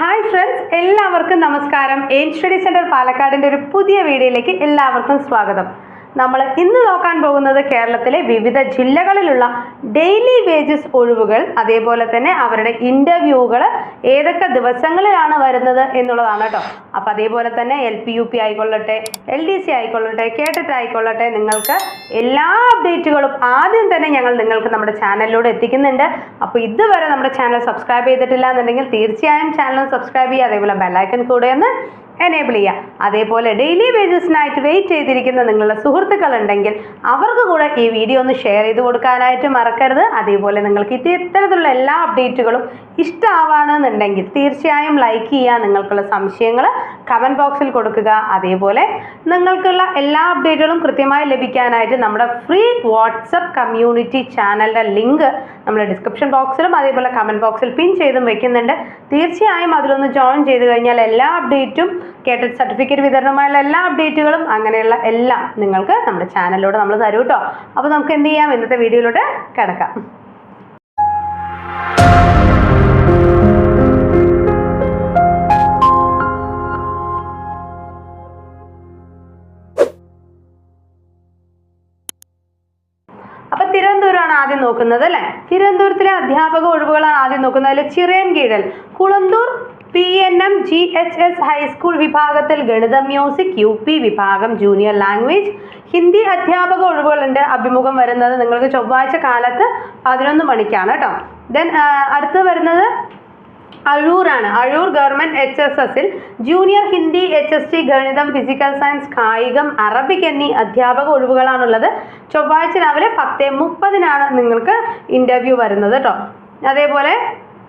Hi friends എല്ലാവർക്കും നമസ്കാരം. Aim study centre പാലക്കാടിന്റെ ഒരു പുതിയ വീഡിയോയിലേക്ക് എല്ലാവർക്കും സ്വാഗതം. നമ്മൾ ഇന്ന് നോക്കാൻ പോകുന്നത് കേരളത്തിലെ വിവിധ ജില്ലകളിലുള്ള ഡെയിലി വേജസ് ഒഴിവുകൾ അതേപോലെ തന്നെ അവരുടെ ഇന്റർവ്യൂകൾ ഏതൊക്കെ ദിവസങ്ങളിലാണ് വരുന്നത് എന്നുള്ളതാണ് കേട്ടോ. അപ്പോൾ അതേപോലെ തന്നെ എൽ പി യു പി ആയിക്കൊള്ളട്ടെ എൽ ഡി സി ആയിക്കൊള്ളട്ടെ കേട്ടിട്ട് ആയിക്കൊള്ളട്ടെ നിങ്ങൾക്ക് എല്ലാ അപ്ഡേറ്റുകളും ആദ്യം തന്നെ ഞങ്ങൾ നിങ്ങൾക്ക് നമ്മുടെ ചാനലിലൂടെ എത്തിക്കുന്നുണ്ട്. അപ്പോൾ ഇതുവരെ നമ്മുടെ ചാനൽ സബ്സ്ക്രൈബ് ചെയ്തിട്ടില്ല എന്നുണ്ടെങ്കിൽ തീർച്ചയായും ചാനൽ സബ്സ്ക്രൈബ് ചെയ്യുക അതേപോലെ ബെല്ലൈക്കൺ കൂടെ ഒന്ന് എനേബിൾ ചെയ്യുക. അതേപോലെ ഡെയിലി വേജസിനായിട്ട് വെയിറ്റ് ചെയ്തിരിക്കുന്ന നിങ്ങളുടെ സുഹൃത്തുക്കൾ ഉണ്ടെങ്കിൽ അവർക്ക് കൂടെ ഈ വീഡിയോ ഒന്ന് ഷെയർ ചെയ്ത് കൊടുക്കാനായിട്ട് മറക്കരുത്. അതേപോലെ നിങ്ങൾക്ക് ഇത് ഇത്തരത്തിലുള്ള എല്ലാ അപ്ഡേറ്റുകളും ഇഷ്ടമാവാണെന്നുണ്ടെങ്കിൽ തീർച്ചയായും ലൈക്ക് ചെയ്യുക. നിങ്ങൾക്കുള്ള സംശയങ്ങൾ കമന്റ് ബോക്സിൽ കൊടുക്കുക. അതേപോലെ നിങ്ങൾക്കുള്ള എല്ലാ അപ്ഡേറ്റുകളും കൃത്യമായി ലഭിക്കാനായിട്ട് നമ്മുടെ ഫ്രീ വാട്സപ്പ് കമ്മ്യൂണിറ്റി ചാനലിന്റെ ലിങ്ക് നമ്മൾ ഡിസ്ക്രിപ്ഷൻ ബോക്സിലും അതേപോലെ കമന്റ് ബോക്സിൽ പിൻ ചെയ്തും വെക്കുന്നുണ്ട്. തീർച്ചയായും അതിലൊന്ന് ജോയിൻ ചെയ്ത് കഴിഞ്ഞാൽ എല്ലാ അപ്ഡേറ്റും കേട്ടറ്റ് സർട്ടിഫിക്കറ്റ് വിതരണമായുള്ള എല്ലാ അപ്ഡേറ്റുകളും അങ്ങനെയുള്ള എല്ലാം നിങ്ങൾക്ക് നമ്മുടെ ചാനലിലൂടെ നമ്മൾ തരും കേട്ടോ അപ്പോൾ നമുക്ക് എന്ത് ചെയ്യാം? ഇന്നത്തെ വീഡിയോയിലോട്ട് കിടക്കാം. അപ്പൊ ആദ്യം നോക്കുന്നത് അല്ലെ? തിരുവനന്തപുരത്തിലെ അധ്യാപക ഒഴിവുകളാണ് ആദ്യം നോക്കുന്നത്. അതിൽ Chirayinkeezhu Kulathoor P N M G H S high school വിഭാഗത്തിൽ ഗണിതം മ്യൂസിക് യു പി വിഭാഗം ജൂനിയർ ലാംഗ്വേജ് ഹിന്ദി അധ്യാപക ഒഴിവുകളുണ്ട് അഭിമുഖം വരുന്നത് നിങ്ങൾക്ക് ചൊവ്വാഴ്ച കാലത്ത് പതിനൊന്ന് മണിക്കാണ് കേട്ടോ ദെൻ അടുത്ത് വരുന്നത് അഴൂറാണ് അഴൂർ ഗവൺമെന്റ് എച്ച് എസ് എസിൽ junior Hindi H S T ഗണിതം ഫിസിക്കൽ സയൻസ് കായികം അറബിക് എന്നീ അധ്യാപക ഒഴിവുകളാണുള്ളത്. ചൊവ്വാഴ്ച രാവിലെ പത്ത് മുപ്പതിനാണ് നിങ്ങൾക്ക് ഇന്റർവ്യൂ വരുന്നത് കേട്ടോ അതേപോലെ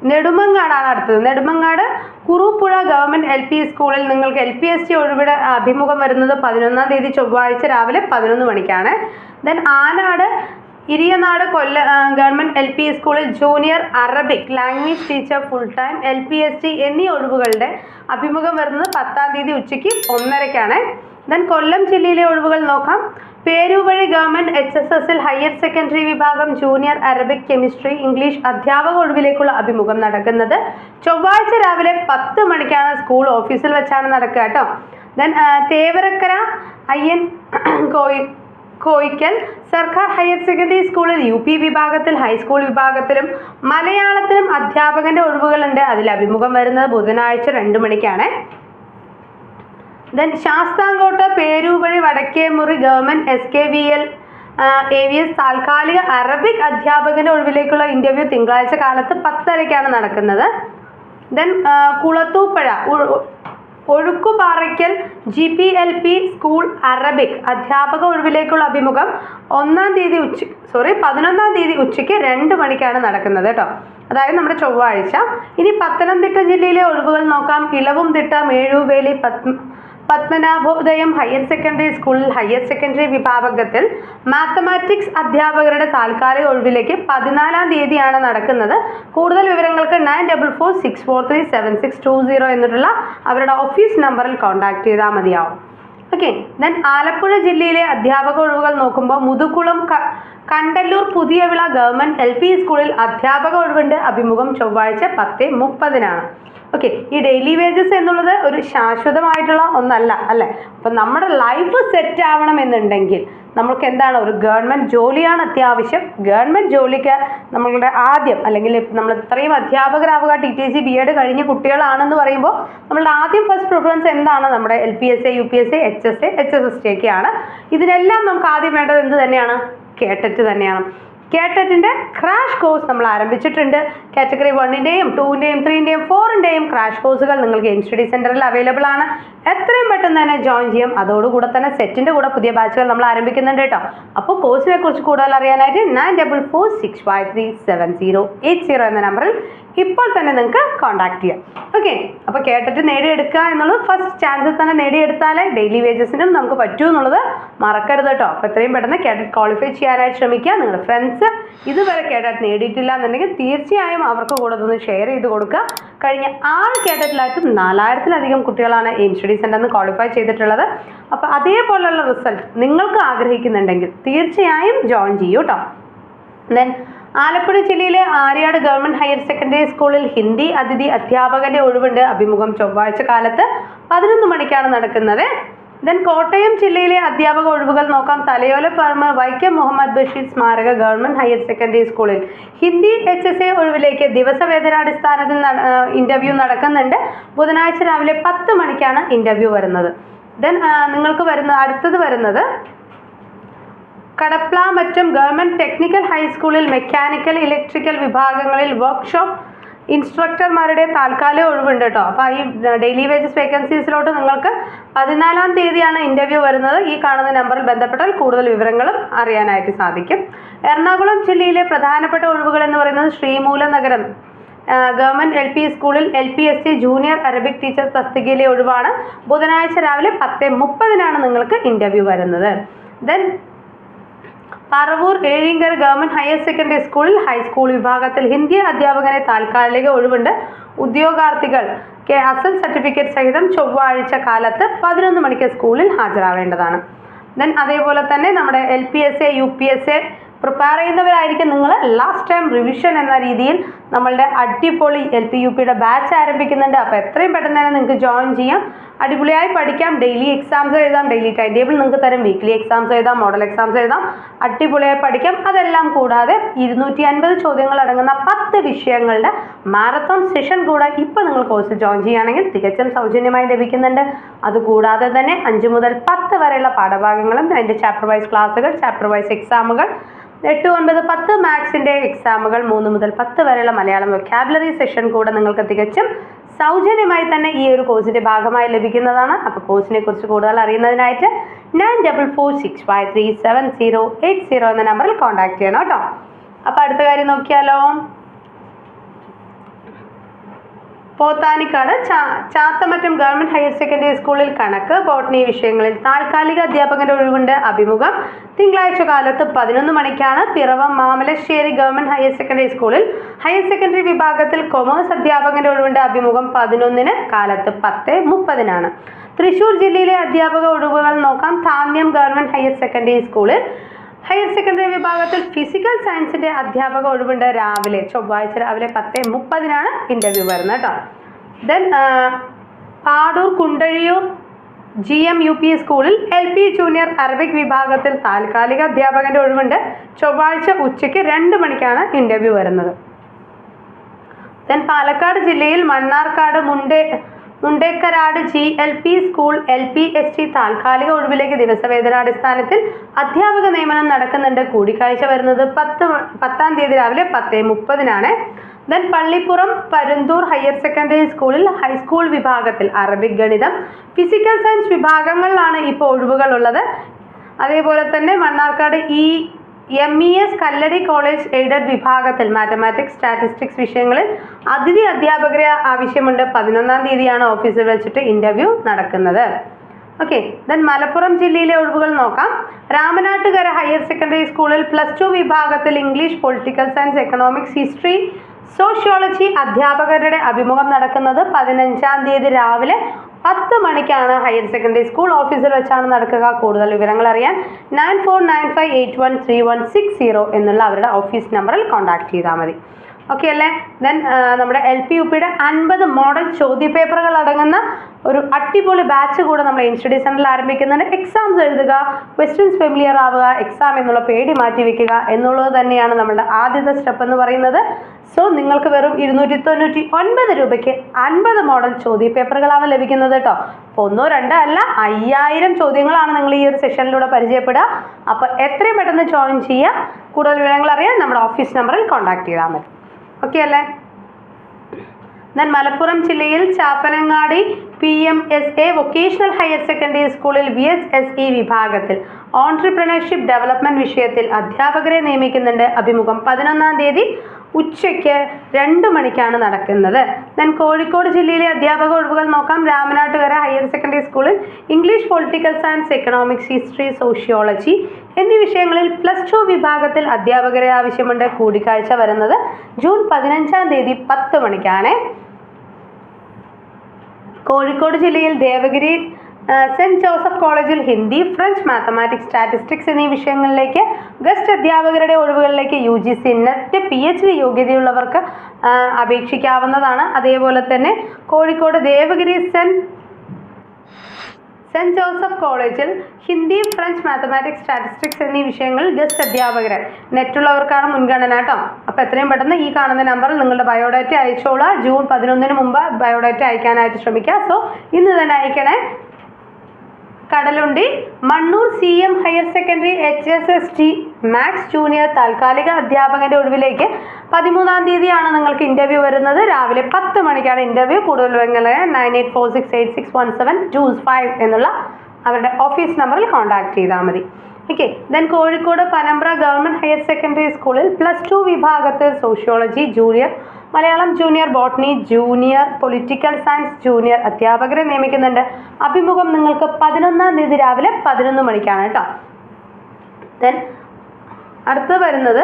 നെടുമങ്ങാടാണ് അടുത്തത്. Nedumangad Kuruppuzha government L P സ്കൂളിൽ നിങ്ങൾക്ക് എൽ പി എസ് ടി ഒഴിവിടെ അഭിമുഖം വരുന്നത് പതിനൊന്നാം തീയതി ചൊവ്വാഴ്ച രാവിലെ പതിനൊന്ന് മണിക്കാണ്. Then Anad Iriyanad Kolla government L P സ്കൂളിൽ junior Arabic language teacher full time L P S T എന്നീ ഒഴിവുകളുടെ അഭിമുഖം വരുന്നത് പത്താം തീയതി ഉച്ചയ്ക്ക് ഒന്നരയ്ക്കാണ്. ദെൻ കൊല്ലം ജില്ലയിലെ ഒഴിവുകൾ നോക്കാം. പേരുവഴി ഗവൺമെന്റ് എച്ച് എസ് എസിൽ ഹയർ സെക്കൻഡറി വിഭാഗം ജൂനിയർ അറബിക് കെമിസ്ട്രി ഇംഗ്ലീഷ് അധ്യാപക ഒഴിവിലേക്കുള്ള അഭിമുഖം നടക്കുന്നത് ചൊവ്വാഴ്ച രാവിലെ പത്ത് മണിക്കാണ് സ്കൂൾ ഓഫീസിൽ വെച്ചാണ് നടക്കുക കേട്ടോ. ദെൻ തേവരക്കര അയ്യൻ കോയി കോയിക്കൽ സർക്കാർ ഹയർ സെക്കൻഡറി സ്കൂളിൽ യു പി വിഭാഗത്തിൽ ഹൈസ്കൂൾ വിഭാഗത്തിലും മലയാളത്തിലും അധ്യാപകന്റെ ഒഴിവുകളുണ്ട്. അതിൽ അഭിമുഖം വരുന്നത് ബുധനാഴ്ച രണ്ട് മണിക്കാണ്. Then Sasthamkotta Peruvazhi Vadakkemuri government S K V L A V S താൽക്കാലിക അറബിക് അധ്യാപകന്റെ ഒഴിവിലേക്കുള്ള ഇന്റർവ്യൂ തിങ്കളാഴ്ച കാലത്ത് പത്തരയ്ക്കാണ് നടക്കുന്നത്. Then Kulathupuzha Ozhukkuparakkal G P L P school Arabic അധ്യാപക ഒഴിവിലേക്കുള്ള അഭിമുഖം ഒന്നാം തീയതി ഉച്ച സോറി പതിനൊന്നാം തീയതി ഉച്ചയ്ക്ക് രണ്ട് മണിക്കാണ് നടക്കുന്നത് കേട്ടോ. അതായത് നമ്മുടെ ചൊവ്വാഴ്ച. ഇനി പത്തനംതിട്ട ജില്ലയിലെ ഒഴിവുകൾ നോക്കാം. Elavumthitta Mezhuveli Padma Padmanabhodayam higher secondary school higher secondary വിഭാഗത്തിൽ മാത്തമാറ്റിക്സ് അധ്യാപകരുടെ താൽക്കാലിക ഒഴിവിലേക്ക് പതിനാലാം തീയതിയാണ് നടക്കുന്നത്. കൂടുതൽ വിവരങ്ങൾക്ക് nine double four six four three seven six two zero എന്നിട്ടുള്ള അവരുടെ ഓഫീസ് നമ്പറിൽ കോൺടാക്ട് ചെയ്താൽ മതിയാവും. ഓക്കെ ദെൻ ആലപ്പുഴ ജില്ലയിലെ അധ്യാപക ഒഴിവുകൾ നോക്കുമ്പോൾ Muthukulam Kandalloor Puthiyavila government L P സ്കൂളിൽ അധ്യാപക ഒഴിവുണ്ട്. അഭിമുഖം ചൊവ്വാഴ്ച പത്ത് മുപ്പതിനാണ്. ഓക്കെ ഈ ഡെയിലി വേജസ് എന്നുള്ളത് ഒരു ശാശ്വതമായിട്ടുള്ള ഒന്നല്ല അല്ലേ? അപ്പം നമ്മുടെ ലൈഫ് സെറ്റ് ആവണം എന്നുണ്ടെങ്കിൽ നമുക്ക് എന്താണ്? ഒരു ഗവൺമെന്റ് ജോലിയാണ് അത്യാവശ്യം. ഗവൺമെന്റ് ജോലിക്ക് നമ്മളുടെ ആദ്യം അല്ലെങ്കിൽ നമ്മൾ ഇത്രയും അധ്യാപകരാവുക T T C B Ed കഴിഞ്ഞ കുട്ടികളാണെന്ന് പറയുമ്പോൾ നമ്മളുടെ ആദ്യം ഫസ്റ്റ് പ്രിഫറൻസ് എന്താണ്? നമ്മുടെ L P S A U P S A H S A H S S T ഒക്കെയാണ് ഇതിനെല്ലാം നമുക്ക് ആദ്യം വേണ്ടത് എന്ത് തന്നെയാണ്? കേട്ടിട്ട് തന്നെയാണ്. കേട്ടറ്റിന്റെ ക്രാഷ് കോഴ്സ് നമ്മൾ ആരംഭിച്ചിട്ടുണ്ട്. കാറ്റഗറി വണ്ണിന്റെയും ടൂവിന്റെയും ത്രീന്റെയും ഫോറിന്റെയും ക്രാഷ് കോഴ്സുകൾ നിങ്ങൾക്ക് എയിം സ്റ്റഡി സെന്ററിൽ അവൈലബിൾ ആണ്. എത്രയും പെട്ടെന്ന് തന്നെ ജോയിൻ ചെയ്യും. അതോടുകൂടെ തന്നെ സെറ്റിന്റെ കൂടെ പുതിയ ബാച്ചുകൾ നമ്മൾ ആരംഭിക്കുന്നുണ്ട് കേട്ടോ. അപ്പോൾ കോഴ്സിനെ കുറിച്ച് കൂടുതൽ അറിയാനായിട്ട് nine double four six five three seven zero eight zero എന്ന നമ്പറിൽ ഇപ്പോൾ തന്നെ നിങ്ങൾക്ക് കോൺടാക്ട് ചെയ്യാം. ഓക്കെ അപ്പോൾ കേട്ടിട്ട് നേടിയെടുക്കുക എന്നുള്ളത് ഫസ്റ്റ് ചാൻസിൽ തന്നെ നേടിയെടുത്താലേ ഡെയിലി വേജസിനും നമുക്ക് പറ്റൂ എന്നുള്ളത് മറക്കരുത് കേട്ടോ. അപ്പോൾ എത്രയും പെട്ടെന്ന് കേട്ടിട്ട് ക്വാളിഫൈ ചെയ്യാനായിട്ട് ശ്രമിക്കുക. നിങ്ങളുടെ ഫ്രണ്ട്സ് ഇതുവരെ കേട്ടിട്ട് നേടിയിട്ടില്ല എന്നുണ്ടെങ്കിൽ തീർച്ചയായും അവർക്ക് കൂടെ ഒന്ന് ഷെയർ ചെയ്ത് കൊടുക്കുക. കഴിഞ്ഞ ആറ് കേട്ടറ്റിലായിട്ടും നാലായിരത്തിലധികം കുട്ടികളാണ് എയിം സ്റ്റഡി സെന്ററിൽ നിന്ന് ക്വാളിഫൈ ചെയ്തിട്ടുള്ളത്. അപ്പോൾ അതേപോലെയുള്ള റിസൾട്ട് നിങ്ങൾക്ക് ആഗ്രഹിക്കുന്നുണ്ടെങ്കിൽ തീർച്ചയായും ജോയിൻ ചെയ്യൂ കേട്ടോ. ദെൻ ആലപ്പുഴ ജില്ലയിലെ ആര്യാട് ഗവൺമെന്റ് ഹയർ സെക്കൻഡറി സ്കൂളിൽ ഹിന്ദി അതിഥി അധ്യാപകന്റെ ഒഴിവുണ്ട്. അഭിമുഖം ചൊവ്വാഴ്ച കാലത്ത് പതിനൊന്ന് മണിക്കാണ് നടക്കുന്നത്. ദെൻ കോട്ടയം ജില്ലയിലെ അധ്യാപക ഒഴിവുകൾ നോക്കാം. തലയോല പറമ്പ് വൈക്കം മുഹമ്മദ് ബഷീർ സ്മാരക ഗവൺമെന്റ് ഹയർ സെക്കൻഡറി സ്കൂളിൽ ഹിന്ദി എച്ച് എസ് എ ഒഴിവിലേക്ക് ദിവസവേതനാടിസ്ഥാനത്തിൽ ഇന്റർവ്യൂ നടക്കുന്നുണ്ട്. ബുധനാഴ്ച രാവിലെ പത്ത് മണിക്കാണ് ഇന്റർവ്യൂ വരുന്നത്. ദെൻ നിങ്ങൾക്ക് വരുന്ന അടുത്തത് വരുന്നത് കടപ്ലാമറ്റം ഗവൺമെന്റ് ടെക്നിക്കൽ ഹൈസ്കൂളിൽ മെക്കാനിക്കൽ ഇലക്ട്രിക്കൽ വിഭാഗങ്ങളിൽ വർക്ക്ഷോപ്പ് ഇൻസ്ട്രക്ടർമാരുടെ താൽക്കാലിക ഒഴിവുണ്ട് കേട്ടോ. അപ്പോൾ ഈ ഡെയിലി വേജസ് വേക്കൻസീസിലോട്ട് നിങ്ങൾക്ക് പതിനാലാം തീയതിയാണ് ഇന്റർവ്യൂ വരുന്നത്. ഈ കാണുന്ന നമ്പറിൽ ബന്ധപ്പെട്ടാൽ കൂടുതൽ വിവരങ്ങളും അറിയാനായിട്ട് സാധിക്കും. എറണാകുളം ജില്ലയിലെ പ്രധാനപ്പെട്ട ഒഴിവുകൾ എന്ന് പറയുന്നത് Sreemoolanagaram. Government L P സ്കൂളിൽ L P S C junior Arabic teacher തസ്തികയിലെ ഒഴിവാണ്. ബുധനാഴ്ച രാവിലെ പത്ത് മുപ്പതിനാണ് നിങ്ങൾക്ക് ഇന്റർവ്യൂ വരുന്നത്. ദെൻ പറവൂർ ഏഴിങ്കർ ഗവൺമെന്റ് ഹയർ സെക്കൻഡറി സ്കൂളിൽ ഹൈസ്കൂൾ വിഭാഗത്തിൽ ഹിന്ദി അധ്യാപകനെ താൽക്കാലിക ഒഴിവുണ്ട്. ഉദ്യോഗാർത്ഥികൾ കെ അസൽ സർട്ടിഫിക്കറ്റ് സഹിതം ചൊവ്വാഴ്ച കാലത്ത് പതിനൊന്ന് മണിക്ക് സ്കൂളിൽ ഹാജരാവേണ്ടതാണ്. ദെൻ അതേപോലെ തന്നെ നമ്മുടെ L P S A U P S A prepare ചെയ്യുന്നവരായിരിക്കും നിങ്ങൾ ലാസ്റ്റ് ടൈം റിവിഷൻ എന്ന രീതിയിൽ നമ്മളുടെ അടിപൊളി എൽ പി യു പിയുടെ ബാച്ച് ആരംഭിക്കുന്നുണ്ട്. അപ്പോൾ എത്രയും പെട്ടെന്ന് തന്നെ നിങ്ങൾക്ക് ജോയിൻ ചെയ്യാം. അടിപൊളിയായി പഠിക്കാം. ഡെയിലി എക്സാംസ് എഴുതാം. ഡെയിലി ടൈം ടേബിൾ നിങ്ങൾക്ക് തരും. വീക്ക്ലി എക്സാംസ് എഴുതാം. മോഡൽ എക്സാംസ് എഴുതാം. അടിപൊളിയായി പഠിക്കാം. അതെല്ലാം കൂടാതെ ഇരുന്നൂറ്റി അൻപത് ചോദ്യങ്ങൾ അടങ്ങുന്ന പത്ത് വിഷയങ്ങളുടെ മാരത്തോൺ സെഷൻ കൂടെ ഇപ്പോൾ നിങ്ങൾ കോഴ്സ് ജോയിൻ ചെയ്യുകയാണെങ്കിൽ തികച്ചും സൗജന്യമായി ലഭിക്കുന്നുണ്ട്. അതുകൂടാതെ തന്നെ അഞ്ച് മുതൽ പത്ത് വരെയുള്ള പാഠഭാഗങ്ങളും അതിന്റെ ചാപ്റ്റർ വൈസ് ക്ലാസ്സുകൾ ചാപ്റ്റർ വൈസ് എക്സാമുകൾ എട്ട് ഒൻപത് പത്ത് മാത്സിന്റെ എക്സാമുകൾ മൂന്ന് മുതൽ പത്ത് വരെയുള്ള മലയാളം വൊക്കാബുലറി സെഷൻ കൂടെ നിങ്ങൾക്ക് തികച്ചും സൗജന്യമായി തന്നെ ഈ ഒരു കോഴ്സിന്റെ ഭാഗമായി ലഭിക്കുന്നതാണ്. അപ്പോൾ കോഴ്സിനെ കുറിച്ച് കൂടുതൽ അറിയുന്നതിനായിട്ട് nine double four six five three seven zero eight zero എന്ന നമ്പറിൽ കോൺടാക്ട് ചെയ്യണം കേട്ടോ. അപ്പോൾ അടുത്ത കാര്യം നോക്കിയാലോ? Pothanikkad Chathamattam government higher secondary സ്കൂളിൽ കണക്ക് ബോട്ടണി വിഷയങ്ങളിൽ താൽക്കാലിക അധ്യാപകന്റെ ഒഴിവുണ്ട് അഭിമുഖം തിങ്കളാഴ്ച കാലത്ത് പതിനൊന്ന് മണിക്കാണ് Piravom Mamalassery government higher secondary സ്കൂളിൽ ഹയർ സെക്കൻഡറി വിഭാഗത്തിൽ കൊമേഴ്സ് അധ്യാപകന്റെ ഒഴിവുണ്ട് അഭിമുഖം പതിനൊന്നിന് കാലത്ത് പത്ത് മുപ്പതിനാണ്. തൃശൂർ ജില്ലയിലെ അധ്യാപക ഒഴിവുകൾ നോക്കാം. താന്യം ഗവൺമെന്റ് ഹയർ സെക്കൻഡറി സ്കൂളിൽ ഹയർ സെക്കൻഡറി വിഭാഗത്തിൽ ഫിസിക്കൽ സയൻസിന്റെ അധ്യാപക ഒഴിവുണ്ട് രാവിലെ. ചൊവ്വാഴ്ച രാവിലെ പത്ത് മുപ്പതിനാണ് ഇന്റർവ്യൂ വരുന്നത് കേട്ടോ. Then Padoor Kundazhiyur G M U P സ്കൂളിൽ എൽ പി ജൂനിയർ അറബിക് വിഭാഗത്തിൽ താൽക്കാലിക അധ്യാപകന്റെ ഒഴിവുണ്ട്. ചൊവ്വാഴ്ച ഉച്ചയ്ക്ക് രണ്ട് മണിക്കാണ് ഇന്റർവ്യൂ വരുന്നത്. ദെൻ പാലക്കാട് ജില്ലയിൽ Mannarkkad മുണ്ടേ Mundekkarad G L P school L P S T താൽക്കാലിക ഒഴിവിലേക്ക് ദിവസവേതനാടിസ്ഥാനത്തിൽ അധ്യാപക നിയമനം നടക്കുന്നുണ്ട്. കൂടിക്കാഴ്ച വരുന്നത് പത്ത് പത്താം തീയതി രാവിലെ പത്ത് മുപ്പതിനാണ്. Then Pallippuram Parunthur higher secondary സ്കൂളിൽ ഹൈസ്കൂൾ വിഭാഗത്തിൽ അറബിക് ഗണിതം ഫിസിക്കൽ സയൻസ് വിഭാഗങ്ങളിലാണ് ഇപ്പോൾ ഒഴിവുകളുള്ളത്. അതേപോലെ തന്നെ മണ്ണാർക്കാട് ഈ M E S Kalladi college aided വിഭാഗത്തിൽ മാത്തമാറ്റിക്സ് സ്റ്റാറ്റിസ്റ്റിക്സ് വിഷയങ്ങളിൽ അതിഥി അധ്യാപകരെ ആവശ്യമുണ്ട്. പതിനൊന്നാം തീയതിയാണ് ഓഫീസിൽ വെച്ചിട്ട് ഇന്റർവ്യൂ നടക്കുന്നത്. ഓക്കെ ദെൻ മലപ്പുറം ജില്ലയിലെ ഒഴിവുകൾ നോക്കാം. രാമനാട്ടുകര ഹയർ സെക്കൻഡറി സ്കൂളിൽ പ്ലസ് ടു വിഭാഗത്തിൽ English political science economics history sociology അധ്യാപകരുടെ അഭിമുഖം നടക്കുന്നത് പതിനഞ്ചാം തീയതി രാവിലെ പത്ത് മണിക്കാണ് ഹയർ സെക്കൻഡറി സ്കൂൾ ഓഫീസിൽ വെച്ചാണ് നടക്കുക. കൂടുതൽ വിവരങ്ങൾ അറിയാൻ nine four nine five eight one three one six zero എന്നുള്ള അവരുടെ ഓഫീസ് നമ്പറിൽ കോൺടാക്ട് ചെയ്താൽ മതി. ഓക്കെ അല്ലേ? ദെൻ നമ്മുടെ എൽ പി യു പിയുടെ അൻപത് മോഡൽ ചോദ്യപേപ്പറുകൾ അടങ്ങുന്ന ഒരു അടിപൊളി ബാച്ച് കൂടെ നമ്മൾ സ്റ്റഡി സെന്ററിൽ ആരംഭിക്കുന്നുണ്ട്. എക്സാംസ് എഴുതുക ക്വസ്റ്റ്യൻസ് ഫെമിലിയർ ആവുക എക്സാം എന്നുള്ള പേടി മാറ്റി വെക്കുക എന്നുള്ളത് തന്നെയാണ് നമ്മുടെ ആദ്യത്തെ സ്റ്റെപ്പ് എന്ന് പറയുന്നത്. സോ നിങ്ങൾക്ക് വെറും ഇരുന്നൂറ്റി തൊണ്ണൂറ്റി ഒൻപത് രൂപയ്ക്ക് അൻപത് മോഡൽ ചോദ്യ പേപ്പറുകളാണ് ലഭിക്കുന്നത് കേട്ടോ. ഒന്നോ രണ്ടോ അല്ല അയ്യായിരം ചോദ്യങ്ങളാണ് നിങ്ങൾ ഈ ഒരു സെഷനിലൂടെ പരിചയപ്പെടുക. അപ്പോൾ എത്രയും പെട്ടെന്ന് ജോയിൻ ചെയ്യുക. കൂടുതൽ വിവരങ്ങൾ അറിയാൻ നമ്മുടെ ഓഫീസ് നമ്പറിൽ കോൺടാക്ട് ചെയ്താൽ മതി. ഓക്കെ അല്ലേ? ദെൻ മലപ്പുറം ജില്ലയിൽ Chappanangadi P M S A vocational higher secondary സ്കൂളിൽ വി എച്ച് എസ് ഇ വിഭാഗത്തിൽ ഓൺട്രപ്രണർഷിപ്പ് ഡെവലപ്മെന്റ് വിഷയത്തിൽ അധ്യാപകരെ നിയമിക്കുന്നുണ്ട്. അഭിമുഖം പതിനൊന്നാം തീയതി ഉച്ചയ്ക്ക് രണ്ട് മണിക്കാണ് നടക്കുന്നത്. ദെൻ കോഴിക്കോട് ജില്ലയിലെ അധ്യാപക ഒഴിവുകൾ നോക്കാം. രാമനാട്ടുകര ഹയർ സെക്കൻഡറി സ്കൂളിൽ English political science economics history sociology എന്നീ വിഷയങ്ങളിൽ പ്ലസ് ടു വിഭാഗത്തിൽ അധ്യാപകരെ ആവശ്യമുണ്ട് കൂടിക്കാഴ്ച വരുന്നത് ജൂൺ പതിനഞ്ചാം തീയതി പത്ത് മണിക്കാണ്. കോഴിക്കോട് ജില്ലയിൽ ദേവഗിരി സെന്റ് ജോസഫ് കോളേജിൽ ഹിന്ദി ഫ്രഞ്ച് മാത്തമാറ്റിക്സ് സ്റ്റാറ്റിസ്റ്റിക്സ് എന്നീ വിഷയങ്ങളിലേക്ക് ഗസ്റ്റ് അധ്യാപകരുടെ ഒഴിവുകളിലേക്ക് U G C NET P H D യോഗ്യതയുള്ളവർക്ക് അപേക്ഷിക്കാവുന്നതാണ്. അതേപോലെ തന്നെ Kozhikode Devagiri saint saint Joseph കോളേജിൽ ഹിന്ദി ഫ്രഞ്ച് മാത്തമാറ്റിക്സ് സ്റ്റാറ്റിസ്റ്റിക്സ് എന്നീ വിഷയങ്ങൾ ഗസ്റ്റ് അധ്യാപകരെ നെറ്റുള്ളവർക്കാണ് മുൻഗണന കേട്ടോ. അപ്പോൾ എത്രയും പെട്ടെന്ന് ഈ കാണുന്ന നമ്പറിൽ നിങ്ങളുടെ ബയോഡാറ്റ അയച്ചോളാം. ജൂൺ പതിനൊന്നിന് മുമ്പ് ബയോഡാറ്റ അയക്കാനായിട്ട് ശ്രമിക്കുക സോ ഇന്ന് തന്നെ അയക്കണേ. Kadalundi Mannur C M higher secondary H S S T maths junior താൽക്കാലിക അധ്യാപകന്റെ ഒഴിവിലേക്ക് പതിമൂന്നാം തീയതിയാണ് നിങ്ങൾക്ക് ഇന്റർവ്യൂ വരുന്നത്. രാവിലെ പത്ത് മണിക്കാണ് ഇന്റർവ്യൂ കൂടുതൽ വിവരങ്ങളെ nine eight four six eight six one seven two five എന്നുള്ള അവരുടെ ഓഫീസ് നമ്പറിൽ കോൺടാക്ട് ചെയ്താൽ മതി. Okay then Kozhikode Panambra government higher secondary സ്കൂളിൽ പ്ലസ് ടു വിഭാഗത്തിൽ sociology junior Malayalam junior botany junior political science junior അധ്യാപകരെ നിയമിക്കുന്നുണ്ട്. അഭിമുഖം നിങ്ങൾക്ക് പതിനൊന്നാം തീയതി രാവിലെ പതിനൊന്ന് മണിക്കാണ് കേട്ടോ. ദെൻ അടുത്ത് വരുന്നത്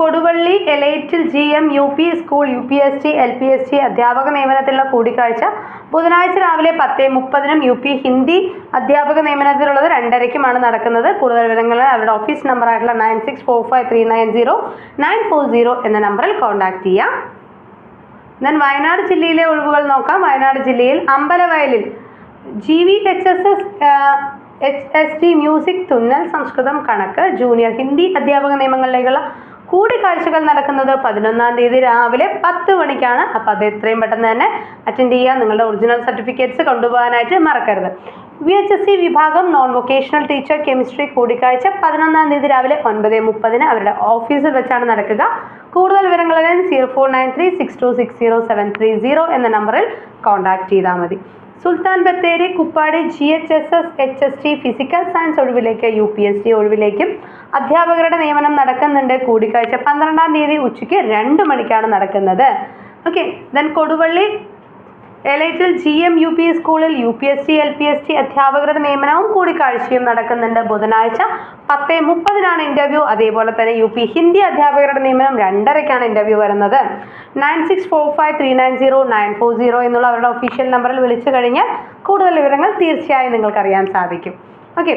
Koduvally എലൈറ്റിൽ G M U P school U P S T L P S T അധ്യാപക നിയമനത്തിലുള്ള കൂടിക്കാഴ്ച. ബുധനാഴ്ച രാവിലെ പത്ത് മുപ്പതിനും യു പി ഹിന്ദി അധ്യാപക നിയമനത്തിലുള്ളത് രണ്ടരയ്ക്കുമാണ് നടക്കുന്നത്. കൂടുതൽ വിവരങ്ങൾ അവരുടെ ഓഫീസ് നമ്പർ ആയിട്ടുള്ള nine six four five three nine zero nine four zero എന്ന നമ്പറിൽ കോൺടാക്ട് ചെയ്യാം. ദെൻ വയനാട് ജില്ലയിലെ ഒഴിവുകൾ നോക്കാം. വയനാട് ജില്ലയിൽ അമ്പലവയലിൽ G V H S S H S T music തുന്നൽ സംസ്കൃതം കണക്ക് ജൂനിയർ ഹിന്ദി അധ്യാപക നിയമങ്ങളിലേക്കുള്ള കൂടിക്കാഴ്ചകൾ നടക്കുന്നത് പതിനൊന്നാം തീയതി രാവിലെ പത്ത് മണിക്കാണ്. അപ്പോൾ അത് എത്രയും പെട്ടെന്ന് തന്നെ അറ്റൻഡ് ചെയ്യുക. നിങ്ങളുടെ ഒറിജിനൽ സർട്ടിഫിക്കറ്റ്സ് കൊണ്ടുപോകാനായിട്ട് മറക്കരുത്. വി എച്ച് എസ് സി വിഭാഗം നോൺ വൊക്കേഷണൽ ടീച്ചർ കെമിസ്ട്രി കൂടിക്കാഴ്ച പതിനൊന്നാം തീയതി രാവിലെ ഒൻപത് മുപ്പതിന് അവരുടെ ഓഫീസിൽ വെച്ചാണ് നടക്കുക. കൂടുതൽ വിവരങ്ങളറിയാൻ zero four nine three six two six zero seven three zero എന്ന നമ്പറിൽ കോൺടാക്ട് ചെയ്താൽ മതി. Sultan Bathery Kuppadi G H S S H S T physical science ഒഴിവിലേക്ക് U P S T ഒഴിവിലേക്കും അധ്യാപകരുടെ നിയമനം നടക്കുന്നുണ്ട്. കൂടിക്കാഴ്ച പന്ത്രണ്ടാം തീയതി ഉച്ചയ്ക്ക് രണ്ട് മണിക്കാണ് നടക്കുന്നത്. ഓക്കെ ദെൻ കൊടുവള്ളി എലൈറ്റിൽ ജി എം യു പി സ്കൂളിൽ U P S C L P S T അധ്യാപകരുടെ നിയമനവും കൂടിക്കാഴ്ചയും നടക്കുന്നുണ്ട്. ബുധനാഴ്ച പത്ത് മുപ്പതിനാണ് ഇന്റർവ്യൂ അതേപോലെ തന്നെ യു പി ഹിന്ദി അധ്യാപകരുടെ നിയമനം രണ്ടരയ്ക്കാണ് ഇന്റർവ്യൂ വരുന്നത്. Nine six four five three nine zero nine four zero എന്നുള്ള അവരുടെ ഒഫീഷ്യൽ നമ്പറിൽ വിളിച്ചു കഴിഞ്ഞാൽ കൂടുതൽ വിവരങ്ങൾ തീർച്ചയായും നിങ്ങൾക്ക് അറിയാൻ സാധിക്കും. ഓക്കെ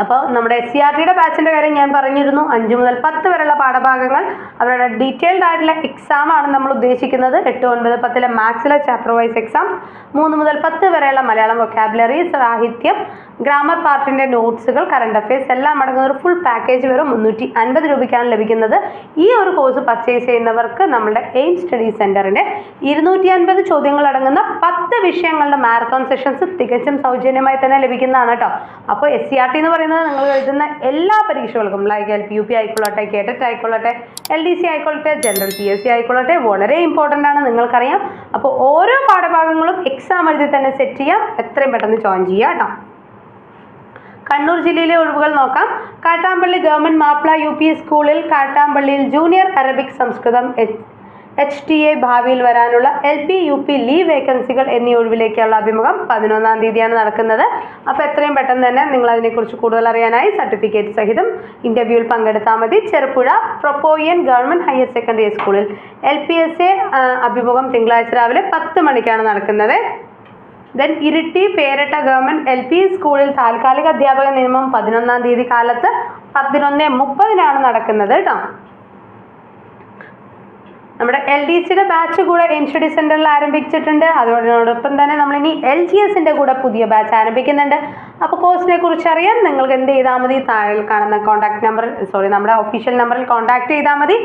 അപ്പോൾ നമ്മുടെ എസ് സി ആർ ടിയുടെ ബാച്ചിന്റെ കാര്യം ഞാൻ പറഞ്ഞിരുന്നു. അഞ്ച് മുതൽ പത്ത് വരെയുള്ള പാഠഭാഗങ്ങൾ. അവരുടെ ഡീറ്റെയിൽഡ് ആയിട്ടുള്ള എക്സാം ആണ് നമ്മൾ ഉദ്ദേശിക്കുന്നത്. എട്ട് ഒൻപത് പത്തിലെ മാത്സിലെ ചാപ്റ്റർ വൈസ് എക്സാം മൂന്ന് മുതൽ പത്ത് വരെയുള്ള മലയാളം വൊക്കാബുലറി സാഹിത്യം. ഗ്രാമർ പാർട്ടിന്റെ നോട്ട്സുകൾ കറണ്ട് അഫയേഴ്സ് എല്ലാം അടങ്ങുന്ന ഒരു ഫുൾ പാക്കേജ് വെറും മുന്നൂറ്റി അൻപത് രൂപയ്ക്കാണ് ലഭിക്കുന്നത്. ഈ ഒരു കോഴ്സ് പർച്ചേസ് ചെയ്യുന്നവർക്ക് നമ്മുടെ എയിം സ്റ്റഡി സെന്ററിന്റെ ഇരുന്നൂറ്റി അൻപത് ചോദ്യങ്ങൾ അടങ്ങുന്ന പത്ത് വിഷയങ്ങളുടെ മാരത്തോൺ സെഷൻസ് തികച്ചും സൗജന്യമായി തന്നെ ലഭിക്കുന്നതാണ് കേട്ടോ അപ്പോൾ എസ് സി ആർ ടി എന്ന് പറയുന്നത് നിങ്ങൾ എഴുതുന്ന എല്ലാ പരീക്ഷകൾക്കും like L P U P ആയിക്കൊള്ളട്ടെ കേട്ടറ്റ് ആയിക്കൊള്ളട്ടെ എൽ ഡി സി ആയിക്കൊള്ളട്ടെ ജനറൽ പി എസ് സി ആയിക്കൊള്ളട്ടെ വളരെ ഇമ്പോർട്ടന്റ് ആണ് നിങ്ങൾക്കറിയാം. അപ്പോൾ ഓരോ പാഠഭാഗങ്ങളും എക്സാം എഴുതി തന്നെ സെറ്റ് ചെയ്യാം. എത്രയും പെട്ടെന്ന് ജോയിൻ ചെയ്യുക കേട്ടോ കണ്ണൂർ ജില്ലയിലെ ഒഴിവുകൾ നോക്കാം. Kattampally government Mappila U P സ്കൂളിൽ കാട്ടാമ്പള്ളിയിൽ ജൂനിയർ അറബിക് സംസ്കൃതം എച്ച് ടി എ ഭാവിയിൽ വരാനുള്ള L P U P leave വേക്കൻസികൾ എന്നീ ഒഴിവിലേക്കുള്ള അഭിമുഖം പതിനൊന്നാം തീയതിയാണ് നടക്കുന്നത്. അപ്പോൾ എത്രയും പെട്ടെന്ന് തന്നെ നിങ്ങൾ അതിനെക്കുറിച്ച് കൂടുതൽ അറിയാനായി സർട്ടിഫിക്കറ്റ് സഹിതം ഇന്റർവ്യൂവിൽ പങ്കെടുത്താൽ മതി. ചെറുപുഴ പ്രൊപ്പോയിയൻ ഗവൺമെന്റ് ഹയർ സെക്കൻഡറി സ്കൂളിൽ എൽ പി എസ് എ അഭിമുഖം തിങ്കളാഴ്ച രാവിലെ പത്ത് മണിക്കാണ് നടക്കുന്നത്. Then Iritty Peratta government L P സ്കൂളിൽ താൽക്കാലിക അധ്യാപക നിയമം പതിനൊന്നാം തീയതി കാലത്ത് പതിനൊന്ന് മുപ്പതിനാണ് നടക്കുന്നത് കേട്ടോ നമ്മുടെ എൽ ഡി സിയുടെ ബാച്ച് കൂടെ എയിംസ് സ്റ്റഡി സെന്ററിൽ ആരംഭിച്ചിട്ടുണ്ട്. അതോടൊപ്പം തന്നെ നമ്മളിനി എൽ ജി എസിന്റെ കൂടെ പുതിയ ബാച്ച് ആരംഭിക്കുന്നുണ്ട്. അപ്പോൾ കോഴ്സിനെ കുറിച്ച് അറിയാൻ നിങ്ങൾക്ക് എന്ത് ചെയ്താൽ മതി? താഴെ കാണുന്ന കോൺടാക്ട് നമ്പർ സോറി നമ്മുടെ ഒഫീഷ്യൽ നമ്പറിൽ കോൺടാക്ട് ചെയ്താൽ മതി.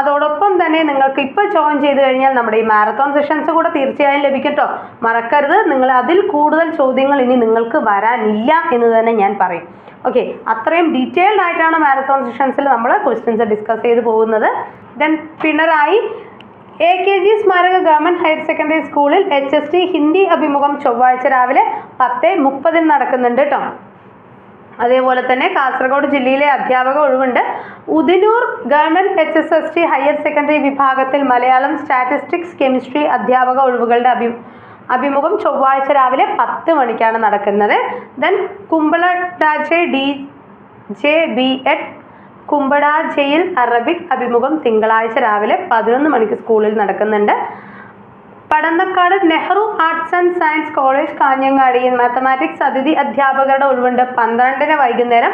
അതോടൊപ്പം തന്നെ നിങ്ങൾക്ക് ഇപ്പോൾ ജോയിൻ ചെയ്ത് കഴിഞ്ഞാൽ നമ്മുടെ ഈ മാരത്തോൺ സെഷൻസ് കൂടെ തീർച്ചയായും ലഭിക്കും കേട്ടോ മറക്കരുത്. നിങ്ങൾ അതിൽ കൂടുതൽ ചോദ്യങ്ങൾ ഇനി നിങ്ങൾക്ക് വരാനില്ല എന്ന് തന്നെ ഞാൻ പറയും. ഓക്കെ അത്രയും ഡീറ്റെയിൽഡ് ആയിട്ടാണ് മാരത്തോൺ സെഷൻസിൽ നമ്മൾ ക്വസ്റ്റ്യൻസ് ഡിസ്കസ് ചെയ്ത് പോകുന്നത്. Then Pinarayi A K G സ്മാരക ഗവൺമെന്റ് ഹയർ സെക്കൻഡറി സ്കൂളിൽ എച്ച് എസ് ടി ഹിന്ദി അഭിമുഖം ചൊവ്വാഴ്ച രാവിലെ പത്ത് മുപ്പതിന് നടക്കുന്നുണ്ട് കേട്ടോ അതേപോലെ തന്നെ കാസർഗോഡ് ജില്ലയിലെ അധ്യാപക ഒഴിവുണ്ട്. Udinur government H S S T higher secondary വിഭാഗത്തിൽ മലയാളം സ്റ്റാറ്റിസ്റ്റിക്സ് കെമിസ്ട്രി അധ്യാപക ഒഴിവുകളുടെ അഭി അഭിമുഖം ചൊവ്വാഴ്ച രാവിലെ പത്ത് മണിക്കാണ് നടക്കുന്നത്. Then Kumbadaje D J B Ed കുമ്പടാജയിൽ Arabic അഭിമുഖം തിങ്കളാഴ്ച രാവിലെ പതിനൊന്ന് മണിക്ക് സ്കൂളിൽ നടക്കുന്നുണ്ട്. Padannakkad Nehru arts and science college കാഞ്ഞങ്ങാടിയിൽ mathematics അതിഥി അധ്യാപകരുടെ ഒഴിവുണ്ട്. പന്ത്രണ്ടിന് വൈകുന്നേരം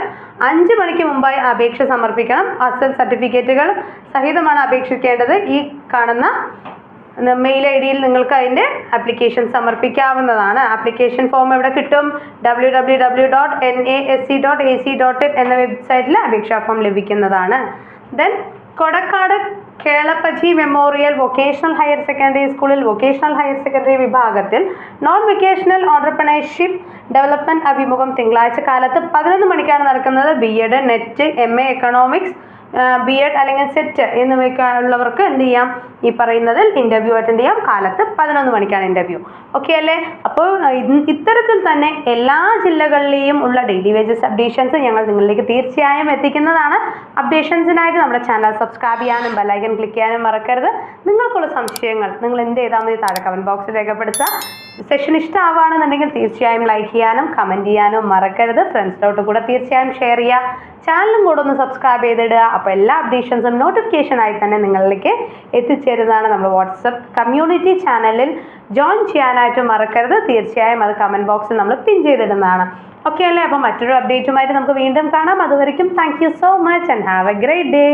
അഞ്ച് മണിക്ക് മുമ്പായി അപേക്ഷ സമർപ്പിക്കണം. അസൽ സർട്ടിഫിക്കറ്റുകൾ സഹിതമാണ് അപേക്ഷിക്കേണ്ടത്. ഈ കാണുന്ന മെയിൽ ഐ ഡിയിൽ നിങ്ങൾക്ക് അതിന്റെ ആപ്ലിക്കേഷൻ സമർപ്പിക്കാവുന്നതാണ്. ആപ്ലിക്കേഷൻ ഫോം എവിടെ കിട്ടും? W W W dot N A S C dot A C dot in എന്ന വെബ്സൈറ്റിൽ അപേക്ഷാ ഫോം ലഭിക്കുന്നതാണ്. Then Kodakkad Kelappaji memorial vocational higher secondary സ്കൂളിൽ വൊക്കേഷണൽ ഹയർ സെക്കൻഡറി വിഭാഗത്തിൽ നോൺ വൊക്കേഷണൽ ഓണ്ടർപ്രണർഷിപ്പ് ഡെവലപ്മെന്റ് അഭിമുഖം തിങ്കളാഴ്ച കാലത്ത് പതിനൊന്ന് മണിക്കാണ് നടക്കുന്നത്. B Ed NET M A economics B Ed അല്ലെങ്കിൽ സെറ്റ് എന്ന് ഉള്ളവർക്ക് എന്ത് ചെയ്യാം? ഈ പറയുന്നതിൽ ഇന്റർവ്യൂ അറ്റൻഡ് ചെയ്യാം. കാലത്ത് പതിനൊന്ന് മണിക്കാണ് ഇന്റർവ്യൂ ഓക്കെ അല്ലേ? അപ്പോൾ ഇത്തരത്തിൽ തന്നെ എല്ലാ ജില്ലകളിലെയും ഉള്ള ഡെയിലി വേജസ് അപ്ഡേഷൻസ് ഞങ്ങൾ നിങ്ങളിലേക്ക് തീർച്ചയായും എത്തിക്കുന്നതാണ്. അപ്ഡേഷൻസിനായിട്ട് നമ്മുടെ ചാനൽ സബ്സ്ക്രൈബ് ചെയ്യാനും ബെല്ലൈക്കൻ ക്ലിക്ക് ചെയ്യാനും മറക്കരുത്. നിങ്ങൾക്കുള്ള സംശയങ്ങൾ നിങ്ങൾ എന്ത് ചെയ്താൽ മതി താഴെ കമന്റ് ബോക്സിൽ രേഖപ്പെടുത്തുക. സെഷൻ ഇഷ്ടമാവുകയാണെന്നുണ്ടെങ്കിൽ തീർച്ചയായും ലൈക്ക് ചെയ്യാനും കമന്റ് ചെയ്യാനും മറക്കരുത്. ഫ്രണ്ട്സിലോട്ട് കൂടെ തീർച്ചയായും ഷെയർ ചെയ്യുക. ചാനലും കൂടെ ഒന്ന് സബ്സ്ക്രൈബ് ചെയ്തിടുക. അപ്പോൾ എല്ലാ അപ്ഡേഷൻസും നോട്ടിഫിക്കേഷനായി തന്നെ നിങ്ങളിലേക്ക് എത്തിച്ചേരുന്നതാണ് നമ്മൾ വാട്സപ്പ് കമ്മ്യൂണിറ്റി ചാനലിൽ ജോയിൻ ചെയ്യാനായിട്ട് മറക്കരുത്. തീർച്ചയായും അത് കമന്റ് ബോക്സിൽ നമ്മൾ പിൻ ചെയ്തിടുന്നതാണ്. ഓക്കെ അല്ലേ? അപ്പോൾ മറ്റൊരു അപ്ഡേറ്റുമായിട്ട് നമുക്ക് വീണ്ടും കാണാം. അതുവരെയും thank you so much and have a great day